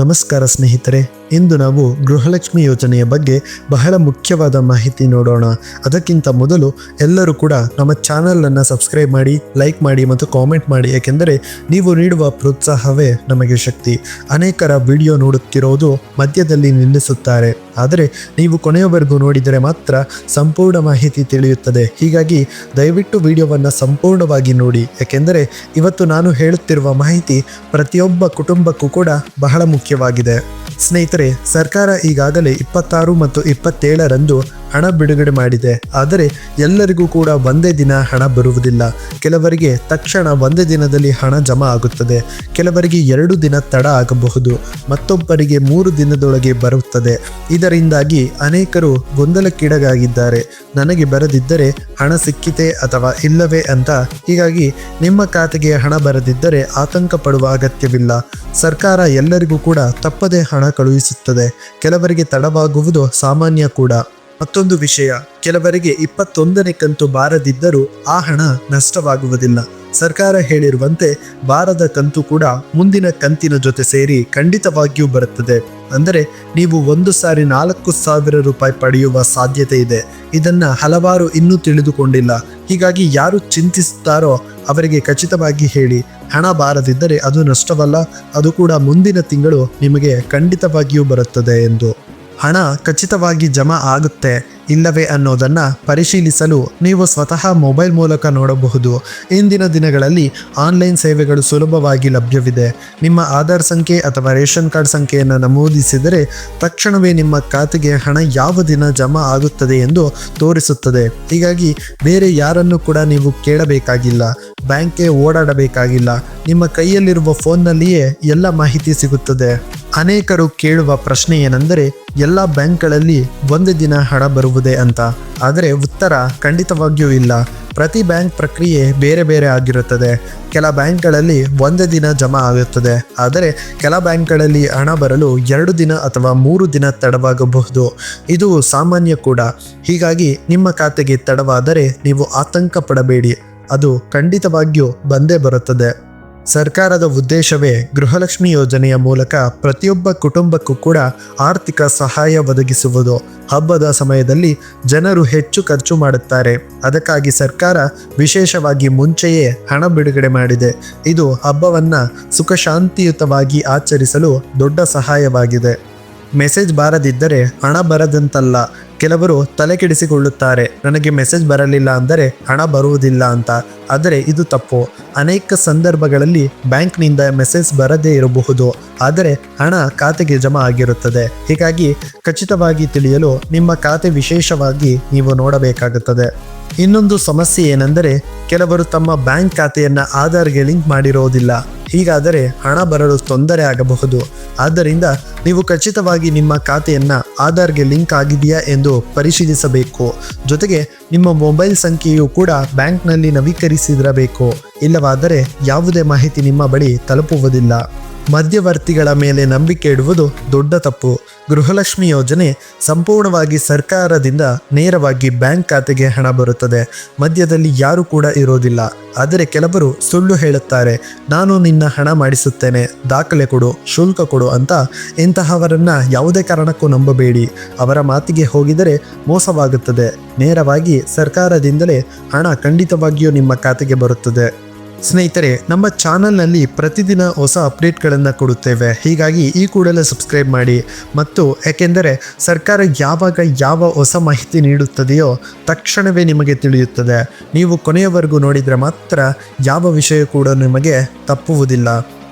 ನಮಸ್ಕಾರ ಸ್ನೇಹಿತರೆ. ಇಂದು ನಾವು ಗೃಹಲಕ್ಷ್ಮಿ ಯೋಜನೆಯ ಬಗ್ಗೆ ಬಹಳ ಮುಖ್ಯವಾದ ಮಾಹಿತಿ ನೋಡೋಣ. ಅದಕ್ಕಿಂತ ಮೊದಲು ಎಲ್ಲರೂ ಕೂಡ ನಮ್ಮ ಚಾನಲನ್ನು ಸಬ್ಸ್ಕ್ರೈಬ್ ಮಾಡಿ, ಲೈಕ್ ಮಾಡಿ ಮತ್ತು ಕಾಮೆಂಟ್ ಮಾಡಿ. ಏಕೆಂದರೆ ನೀವು ನೀಡುವ ಪ್ರೋತ್ಸಾಹವೇ ನಮಗೆ ಶಕ್ತಿ. ಅನೇಕರ ವಿಡಿಯೋ ನೋಡುತ್ತಿರೋದು ಮಧ್ಯದಲ್ಲಿ ನಿಲ್ಲಿಸುತ್ತಾರೆ. ಆದರೆ ನೀವು ಕೊನೆಯವರೆಗೂ ನೋಡಿದರೆ ಮಾತ್ರ ಸಂಪೂರ್ಣ ಮಾಹಿತಿ ತಿಳಿಯುತ್ತದೆ. ಹೀಗಾಗಿ ದಯವಿಟ್ಟು ವಿಡಿಯೋವನ್ನು ಸಂಪೂರ್ಣವಾಗಿ ನೋಡಿ. ಏಕೆಂದರೆ ಇವತ್ತು ನಾನು ಹೇಳುತ್ತಿರುವ ಮಾಹಿತಿ ಪ್ರತಿಯೊಬ್ಬ ಕುಟುಂಬಕ್ಕೂ ಕೂಡ ಬಹಳ ಮುಖ್ಯವಾಗಿದೆ. ಸ್ನೇಹಿತರೆ ಸರ್ಕಾರ ಈಗಾಗಲೇ ಇಪ್ಪತ್ತಾರು ಮತ್ತು ಇಪ್ಪತ್ತೇಳರಂದು ಹಣ ಬಿಡುಗಡೆ ಮಾಡಿದೆ. ಆದರೆ ಎಲ್ಲರಿಗೂ ಕೂಡ ಒಂದೇ ದಿನ ಹಣ ಬರುವುದಿಲ್ಲ. ಕೆಲವರಿಗೆ ತಕ್ಷಣ ಒಂದೇ ದಿನದಲ್ಲಿ ಹಣ ಜಮಾ ಆಗುತ್ತದೆ. ಕೆಲವರಿಗೆ ಎರಡು ದಿನ ತಡ ಆಗಬಹುದು. ಮತ್ತೊಬ್ಬರಿಗೆ ಮೂರು ದಿನದೊಳಗೆ ಬರುತ್ತದೆ. ಇದರಿಂದಾಗಿ ಅನೇಕರು ಗೊಂದಲಕ್ಕೀಡಾಗಿದ್ದಾರೆ. ನನಗೆ ಬರದಿದ್ದರೆ ಹಣ ಸಿಕ್ಕಿತೆ ಅಥವಾ ಇಲ್ಲವೇ ಅಂತ ಹೀಗಾಗಿ ನಿಮ್ಮ ಖಾತೆಗೆ ಹಣ ಬರದಿದ್ದರೆ ಆತಂಕ ಪಡುವ ಅಗತ್ಯವಿಲ್ಲ. ಸರ್ಕಾರ ಎಲ್ಲರಿಗೂ ಕೂಡ ತಪ್ಪದೇ ಹಣ ಕಳುಹಿಸುತ್ತದೆ. ಕೆಲವರಿಗೆ ತಡವಾಗುವುದು ಸಾಮಾನ್ಯ ಕೂಡ. ಮತ್ತೊಂದು ವಿಷಯ, ಕೆಲವರಿಗೆ ಇಪ್ಪತ್ತೊಂದನೇ ಕಂತು ಬಾರದಿದ್ದರೂ ಆ ಹಣ ನಷ್ಟವಾಗುವುದಿಲ್ಲ. ಸರ್ಕಾರ ಹೇಳಿರುವಂತೆ ಬಾರದ ಕಂತು ಕೂಡ ಮುಂದಿನ ಕಂತಿನ ಜೊತೆ ಸೇರಿ ಖಂಡಿತವಾಗಿಯೂ ಬರುತ್ತದೆ. ಅಂದರೆ ನೀವು ಒಂದು ಸಾರಿ ನಾಲ್ಕು ಸಾವಿರ ರೂಪಾಯಿ ಪಡೆಯುವ ಸಾಧ್ಯತೆ ಇದೆ. ಇದನ್ನು ಹಲವಾರು ಇನ್ನೂ ತಿಳಿದುಕೊಂಡಿಲ್ಲ. ಹೀಗಾಗಿ ಯಾರು ಚಿಂತಿಸುತ್ತಾರೋ ಅವರಿಗೆ ಖಚಿತವಾಗಿ ಹೇಳಿ. ಹಣ ಬಾರದಿದ್ದರೆ ಅದು ನಷ್ಟವಲ್ಲ, ಅದು ಕೂಡ ಮುಂದಿನ ತಿಂಗಳು ನಿಮಗೆ ಖಂಡಿತವಾಗಿಯೂ ಬರುತ್ತದೆ ಎಂದು. ಹಣ ಖಚಿತವಾಗಿ ಜಮಾ ಆಗುತ್ತೆ ಇಲ್ಲವೇ ಅನ್ನೋದನ್ನ ಪರಿಶೀಲಿಸಲು ನೀವು ಸ್ವತಃ ಮೊಬೈಲ್ ಮೂಲಕ ನೋಡಬಹುದು. ಇಂದಿನ ದಿನಗಳಲ್ಲಿ ಆನ್ಲೈನ್ ಸೇವೆಗಳು ಸುಲಭವಾಗಿ ಲಭ್ಯವಿದೆ. ನಿಮ್ಮ ಆಧಾರ್ ಸಂಖ್ಯೆ ಅಥವಾ ರೇಷನ್ ಕಾರ್ಡ್ ಸಂಖ್ಯೆಯನ್ನು ನಮೂದಿಸಿದರೆ ತಕ್ಷಣವೇ ನಿಮ್ಮ ಖಾತೆಗೆ ಹಣ ಯಾವ ದಿನ ಜಮಾ ಆಗುತ್ತದೆ ಎಂದು ತೋರಿಸುತ್ತದೆ. ಹೀಗಾಗಿ ಬೇರೆ ಯಾರನ್ನು ಕೂಡ ನೀವು ಕೇಳಬೇಕಾಗಿಲ್ಲ. ಬ್ಯಾಂಕ್ಗೆ ಓಡಾಡಬೇಕಾಗಿಲ್ಲ. ನಿಮ್ಮ ಕೈಯಲ್ಲಿರುವ ಫೋನ್ನಲ್ಲಿಯೇ ಎಲ್ಲ ಮಾಹಿತಿ ಸಿಗುತ್ತದೆ. ಅನೇಕರು ಕೇಳುವ ಪ್ರಶ್ನೆ ಏನೆಂದರೆ, ಎಲ್ಲ ಬ್ಯಾಂಕ್ಗಳಲ್ಲಿ ಒಂದು ದಿನ ಹಣ ಬರುವುದೇ ಅಂತ. ಆದರೆ ಉತ್ತರ ಖಂಡಿತವಾಗಿಯೂ ಇಲ್ಲ. ಪ್ರತಿ ಬ್ಯಾಂಕ್ ಪ್ರಕ್ರಿಯೆ ಬೇರೆ ಬೇರೆ ಆಗಿರುತ್ತದೆ. ಕೆಲ ಬ್ಯಾಂಕ್ಗಳಲ್ಲಿ ಒಂದೇ ದಿನ ಜಮಾ ಆಗುತ್ತದೆ. ಆದರೆ ಕೆಲ ಬ್ಯಾಂಕ್ಗಳಲ್ಲಿ ಹಣ ಬರಲು ಎರಡು ದಿನ ಅಥವಾ ಮೂರು ದಿನ ತಡವಾಗಬಹುದು. ಇದು ಸಾಮಾನ್ಯ ಕೂಡ. ಹೀಗಾಗಿ ನಿಮ್ಮ ಖಾತೆಗೆ ತಡವಾದರೆ ನೀವು ಆತಂಕ ಪಡಬೇಡಿ. ಅದು ಖಂಡಿತವಾಗಿಯೂ ಬಂದೇ ಬರುತ್ತದೆ. ಸರ್ಕಾರದ ಉದ್ದೇಶವೇ ಗೃಹಲಕ್ಷ್ಮಿ ಯೋಜನೆಯ ಮೂಲಕ ಪ್ರತಿಯೊಬ್ಬ ಕುಟುಂಬಕ್ಕೂ ಕೂಡ ಆರ್ಥಿಕ ಸಹಾಯ ಒದಗಿಸುವುದು. ಹಬ್ಬದ ಸಮಯದಲ್ಲಿ ಜನರು ಹೆಚ್ಚು ಖರ್ಚು ಮಾಡುತ್ತಾರೆ. ಅದಕ್ಕಾಗಿ ಸರ್ಕಾರ ವಿಶೇಷವಾಗಿ ಮುಂಚೆಯೇ ಹಣ ಬಿಡುಗಡೆ ಮಾಡಿದೆ. ಇದು ಹಬ್ಬವನ್ನು ಸುಖಶಾಂತಿಯುತವಾಗಿ ಆಚರಿಸಲು ದೊಡ್ಡ ಸಹಾಯವಾಗಿದೆ. ಮೆಸೇಜ್ ಬಾರದಿದ್ದರೆ ಹಣ ಬರದಂತಲ್ಲ. ಕೆಲವರು ತಲೆ ಕೆಡಿಸಿಕೊಳ್ಳುತ್ತಾರೆ. ನನಗೆ ಮೆಸೇಜ್ ಬರಲಿಲ್ಲ ಅಂದರೆ ಹಣ ಬರುವುದಿಲ್ಲ ಅಂತ. ಆದರೆ ಇದು ತಪ್ಪು. ಅನೇಕ ಸಂದರ್ಭಗಳಲ್ಲಿ ಬ್ಯಾಂಕ್ನಿಂದ ಮೆಸೇಜ್ ಬರದೇ ಇರಬಹುದು. ಆದರೆ ಹಣ ಖಾತೆಗೆ ಜಮಾ ಆಗಿರುತ್ತದೆ. ಹೀಗಾಗಿ ಖಚಿತವಾಗಿ ತಿಳಿಯಲು ನಿಮ್ಮ ಖಾತೆ ವಿಶೇಷವಾಗಿ ನೀವು ನೋಡಬೇಕಾಗುತ್ತದೆ. ಇನ್ನೊಂದು ಸಮಸ್ಯೆ ಏನೆಂದರೆ ಕೆಲವರು ತಮ್ಮ ಬ್ಯಾಂಕ್ ಖಾತೆಯನ್ನು ಆಧಾರ್ಗೆ ಲಿಂಕ್ ಮಾಡಿರೋದಿಲ್ಲ. ಹೀಗಾದರೆ ಹಣ ಬರಲು ತೊಂದರೆ ಆಗಬಹುದು. ಆದ್ದರಿಂದ ನೀವು ಖಚಿತವಾಗಿ ನಿಮ್ಮ ಖಾತೆಯನ್ನು ಆಧಾರ್ಗೆ ಲಿಂಕ್ ಆಗಿದೆಯಾ ಎಂದು ಪರಿಶೀಲಿಸಬೇಕು. ಜೊತೆಗೆ ನಿಮ್ಮ ಮೊಬೈಲ್ ಸಂಖ್ಯೆಯು ಕೂಡ ಬ್ಯಾಂಕ್ನಲ್ಲಿ ನವೀಕರಿಸಿರಬೇಕು. ಇಲ್ಲವಾದರೆ ಯಾವುದೇ ಮಾಹಿತಿ ನಿಮ್ಮ ಬಳಿ ತಲುಪುವುದಿಲ್ಲ. ಮಧ್ಯವರ್ತಿಗಳ ಮೇಲೆ ನಂಬಿಕೆ ಇಡುವುದು ದೊಡ್ಡ ತಪ್ಪು. ಗೃಹಲಕ್ಷ್ಮಿ ಯೋಜನೆ ಸಂಪೂರ್ಣವಾಗಿ ಸರ್ಕಾರದಿಂದ ನೇರವಾಗಿ ಬ್ಯಾಂಕ್ ಖಾತೆಗೆ ಹಣ ಬರುತ್ತದೆ. ಮಧ್ಯದಲ್ಲಿ ಯಾರು ಕೂಡ ಇರೋದಿಲ್ಲ. ಆದರೆ ಕೆಲವರು ಸುಳ್ಳು ಹೇಳುತ್ತಾರೆ. ನಾನು ನಿನ್ನ ಹಣ ಮಾಡಿಸುತ್ತೇನೆ. ದಾಖಲೆ ಕೊಡು, ಶುಲ್ಕ ಕೊಡು ಅಂತ ಇಂತಹವರನ್ನ ಯಾವುದೇ ಕಾರಣಕ್ಕೂ ನಂಬಬೇಡಿ. ಅವರ ಮಾತಿಗೆ ಹೋಗಿದರೆ ಮೋಸವಾಗುತ್ತದೆ. ನೇರವಾಗಿ ಸರ್ಕಾರದಿಂದಲೇ ಹಣ ಖಂಡಿತವಾಗಿಯೂ ನಿಮ್ಮ ಖಾತೆಗೆ ಬರುತ್ತದೆ. ಸ್ನೇಹಿತರೆ, ನಮ್ಮ ಚಾನಲ್ನಲ್ಲಿ ಪ್ರತಿದಿನ ಹೊಸ ಅಪ್ಡೇಟ್ಗಳನ್ನು ಕೊಡುತ್ತೇವೆ. ಹೀಗಾಗಿ ಈ ಕೂಡಲೇ ಸಬ್ಸ್ಕ್ರೈಬ್ ಮಾಡಿ. ಮತ್ತು ಯಾಕೆಂದರೆ, ಸರ್ಕಾರ ಯಾವಾಗ ಯಾವ ಹೊಸ ಮಾಹಿತಿ ನೀಡುತ್ತದೆಯೋ ತಕ್ಷಣವೇ ನಿಮಗೆ ತಿಳಿಯುತ್ತದೆ. ನೀವು ಕೊನೆಯವರೆಗೂ ನೋಡಿದರೆ ಮಾತ್ರ ಯಾವ ವಿಷಯ ಕೂಡ ನಿಮಗೆ ತಪ್ಪುವುದಿಲ್ಲ.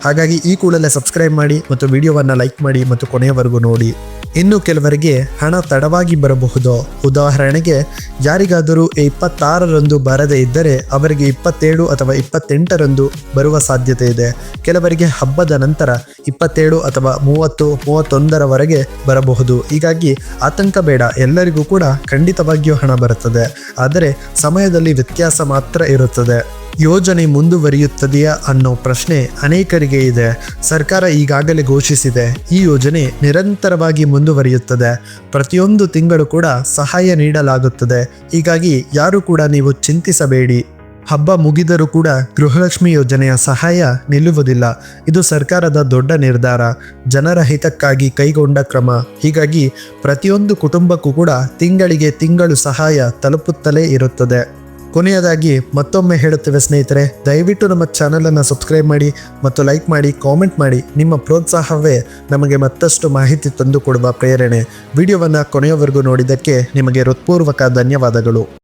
ಹಾಗಾಗಿ ಈ ಕೂಡಲೇ ಸಬ್ಸ್ಕ್ರೈಬ್ ಮಾಡಿ ಮತ್ತು ವಿಡಿಯೋವನ್ನು ಲೈಕ್ ಮಾಡಿ ಮತ್ತು ಕೊನೆಯವರೆಗೂ ನೋಡಿ. ಇನ್ನು ಕೆಲವರಿಗೆ ಹಣ ತಡವಾಗಿ ಬರಬಹುದು. ಉದಾಹರಣೆಗೆ, ಯಾರಿಗಾದರೂ ಇಪ್ಪತ್ತಾರರಂದು ಬರದೇ ಇದ್ದರೆ ಅವರಿಗೆ ಇಪ್ಪತ್ತೇಳು ಅಥವಾ ಇಪ್ಪತ್ತೆಂಟರಂದು ಬರುವ ಸಾಧ್ಯತೆ ಇದೆ. ಕೆಲವರಿಗೆ ಹಬ್ಬದ ನಂತರ ಇಪ್ಪತ್ತೇಳು ಅಥವಾ ಮೂವತ್ತು, ಮೂವತ್ತೊಂದರವರೆಗೆ ಬರಬಹುದು. ಹೀಗಾಗಿ ಆತಂಕ ಬೇಡ, ಎಲ್ಲರಿಗೂ ಕೂಡ ಖಂಡಿತವಾಗಿಯೂ ಹಣ ಬರುತ್ತದೆ. ಆದರೆ ಸಮಯದಲ್ಲಿ ವ್ಯತ್ಯಾಸ ಮಾತ್ರ ಇರುತ್ತದೆ. ಯೋಜನೆ ಮುಂದುವರಿಯುತ್ತದೆಯಾ ಅನ್ನೋ ಪ್ರಶ್ನೆ ಅನೇಕರಿಗೆ ಇದೆ. ಸರ್ಕಾರ ಈಗಾಗಲೇ ಘೋಷಿಸಿದೆ. ಈ ಯೋಜನೆ ನಿರಂತರವಾಗಿ ಮುಂದುವರಿಯುತ್ತದೆ. ಪ್ರತಿಯೊಂದು ತಿಂಗಳು ಕೂಡ ಸಹಾಯ ನೀಡಲಾಗುತ್ತದೆ. ಹೀಗಾಗಿ ಯಾರು ಕೂಡ ನೀವು ಚಿಂತಿಸಬೇಡಿ. ಹಬ್ಬ ಮುಗಿದರೂ ಕೂಡ ಗೃಹಲಕ್ಷ್ಮಿ ಯೋಜನೆಯ ಸಹಾಯ ನಿಲ್ಲುವುದಿಲ್ಲ. ಇದು ಸರ್ಕಾರದ ದೊಡ್ಡ ನಿರ್ಧಾರ. ಜನರ ಹಿತಕ್ಕಾಗಿ ಕೈಗೊಂಡ ಕ್ರಮ. ಹೀಗಾಗಿ ಪ್ರತಿಯೊಂದು ಕುಟುಂಬಕ್ಕೂ ಕೂಡ ತಿಂಗಳಿಗೆ ತಿಂಗಳು ಸಹಾಯ ತಲುಪುತ್ತಲೇ ಇರುತ್ತದೆ. ಕೊನೆಯದಾಗಿ ಮತ್ತೊಮ್ಮೆ ಹೇಳುತ್ತೇವೆ ಸ್ನೇಹಿತರೆ, ದಯವಿಟ್ಟು ನಮ್ಮ ಚಾನಲನ್ನು ಸಬ್ಸ್ಕ್ರೈಬ್ ಮಾಡಿ ಮತ್ತು ಲೈಕ್ ಮಾಡಿ ಕಾಮೆಂಟ್ ಮಾಡಿ. ನಿಮ್ಮ ಪ್ರೋತ್ಸಾಹವೇ ನಮಗೆ ಮತ್ತಷ್ಟು ಮಾಹಿತಿ ತಂದುಕೊಡುವ ಪ್ರೇರಣೆ. ವಿಡಿಯೋವನ್ನು ಕೊನೆಯವರೆಗೂ ನೋಡಿದ್ದಕ್ಕೆ ನಿಮಗೆ ಹೃತ್ಪೂರ್ವಕ ಧನ್ಯವಾದಗಳು.